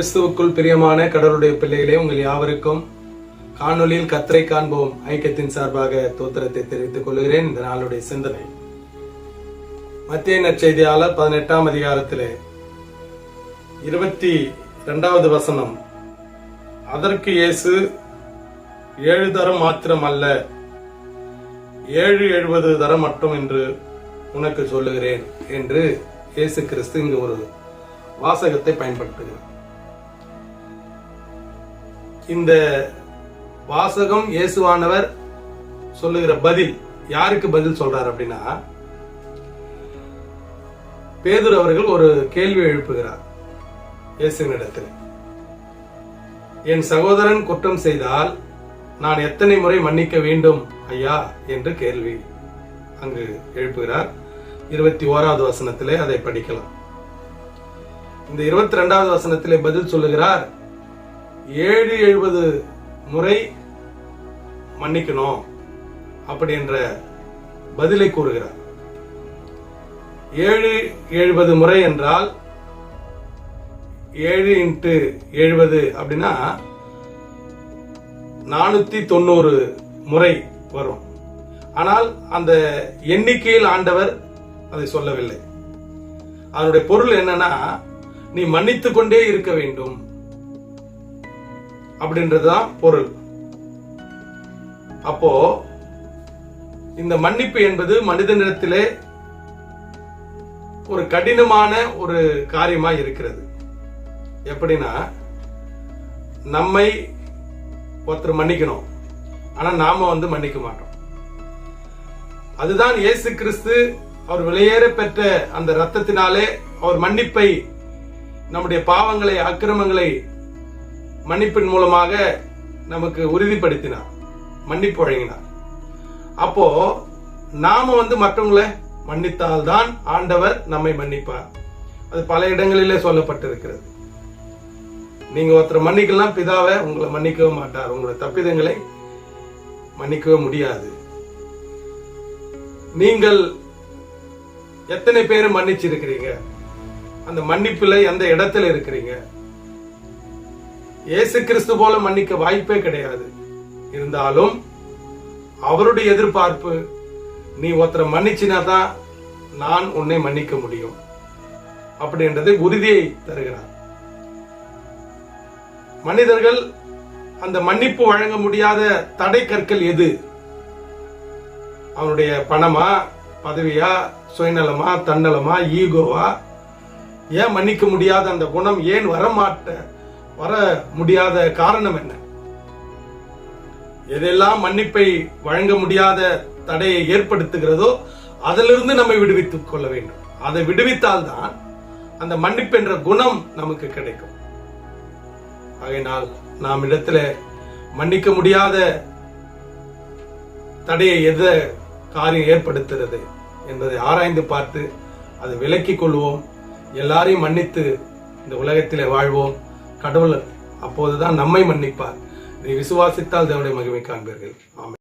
கிறிஸ்துவுக்குள் பிரியமான கடவுளுடைய பிள்ளைகளே உங்கள் யாவருக்கும் காணொலியில் கத்தரை காண்போம். ஐக்கியத்தின் சார்பாக தோத்திரத்தை தெரிவித்துக் கொள்கிறேன். இந்த நாளுடைய சிந்தனை. மத்திய நற்செய்தியாளர் பதினெட்டாம் அதிகாரத்திலே இருபத்தி இரண்டாவது வசனம். அதற்கு இயேசு ஏழு தரம் மாத்திரம் அல்ல ஏழு எழுபது தரம் மட்டும் என்று உனக்கு சொல்லுகிறேன் என்று இயேசு கிறிஸ்து இங்கு ஒரு வாசகத்தை பயன்படுத்துகிறார். இந்த வாசகம் இயேசுவானவர் சொல்லுகிற பதில் யாருக்கு பதில் சொல்றார் அப்படின்னா பேதூர் அவர்கள் ஒரு கேள்வி எழுப்புகிறார் இயேசுவினிடத்தில். என் சகோதரன் குற்றம் செய்தால் நான் எத்தனை முறை மன்னிக்க வேண்டும் ஐயா? என்று கேள்வி அங்கு எழுப்புகிறார். இருபத்தி ஓராவது வசனத்திலே அதை படிக்கலாம். இந்த இருபத்தி ரெண்டாவது வசனத்திலே பதில் சொல்லுகிறார் ஏழு எழுபது முறை மன்னிக்கணும் அப்படி என்ற பதிலை கூறுகிறார். ஏழு எழுபது முறை என்றால் ஏழு இன்ட்டு எழுபது அப்படின்னா நானூத்தி தொண்ணூறு முறை வரும். ஆனால் அந்த எண்ணிக்கையில் ஆண்டவர் அதை சொல்லவில்லை. அதனுடைய பொருள் என்னன்னா நீ மன்னித்துக்கொண்டே இருக்க வேண்டும். அப்படின்றதுதான் பொருள். அப்போ இந்த மன்னிப்பு என்பது மனிதனிடத்திலே ஒரு கடினமான ஒரு காரியமா இருக்கிறது. எப்படின்னா நம்மை ஒருத்தர் மன்னிக்கணும். ஆனா நாம வந்து மன்னிக்க மாட்டோம். அதுதான் இயேசு கிறிஸ்து அவர் வெளியேற பெற்ற அந்த ரத்தத்தினாலே அவர் மன்னிப்பை நம்முடைய பாவங்களை அக்கிரமங்களை மன்னிப்பின் மூலமாக நமக்கு உறுதிப்படுத்தினார். மன்னிப்பு வழங்கினார். அப்போ நாம வந்து மற்றவங்களை மன்னித்தால்தான் ஆண்டவர் நம்மை மன்னிப்பார். அது பல இடங்களிலே சொல்லப்பட்டிருக்கிறது. நீங்க ஒருத்தர் மன்னிக்கலாம் பிதாவை உங்களை மன்னிக்கவே மாட்டார். உங்களோட தப்பிதங்களை மன்னிக்கவே முடியாது. நீங்கள் எத்தனை பேர் மன்னிச்சிருக்கிறீங்க? அந்த மன்னிப்புல எந்த இடத்துல இருக்கிறீங்க? இயேசு கிறிஸ்து போல மன்னிக்க வாய்ப்பே கிடையாது. இருந்தாலும் அவருடைய எதிர்பார்ப்பு நீ ஒருத்தரை மன்னிச்சினா தான் நான் உன்னை மன்னிக்க முடியும். அப்படின்றதை உறுதியை தருகிறார். மனிதர்கள் அந்த மன்னிப்பு வழங்க முடியாத தடை கற்கள் எது? அவனுடைய பணமா பதவியா சுயநலமா தன்னலமா ஈகோவா? ஏன் மன்னிக்க முடியாத அந்த குணம் ஏன் வரமாட்ட வர முடியாத காரணம் என்ன? எதெல்லாம் மன்னிப்பை வழங்க முடியாத தடையை ஏற்படுத்துகிறதோ அதிலிருந்து நம்மை விடுவித்துக் கொள்ள வேண்டும். அதை விடுவித்தால்தான் அந்த மன்னிப்பு என்ற குணம் நமக்கு கிடைக்கும். ஆகையினால் நாம் இடத்துல மன்னிக்க முடியாத தடையை எத காரியம் ஏற்படுத்துகிறது என்பதை ஆராய்ந்து பார்த்து அதை விலக்கிக் கொள்வோம். எல்லாரையும் மன்னித்து இந்த உலகத்திலே வாழ்வோம். கடவுள் அப்போதுதான் நம்மை மன்னிப்பார். நீ விசுவாசித்தால் தேவனுடைய மகிமை காண்பீர்கள். ஆமாம்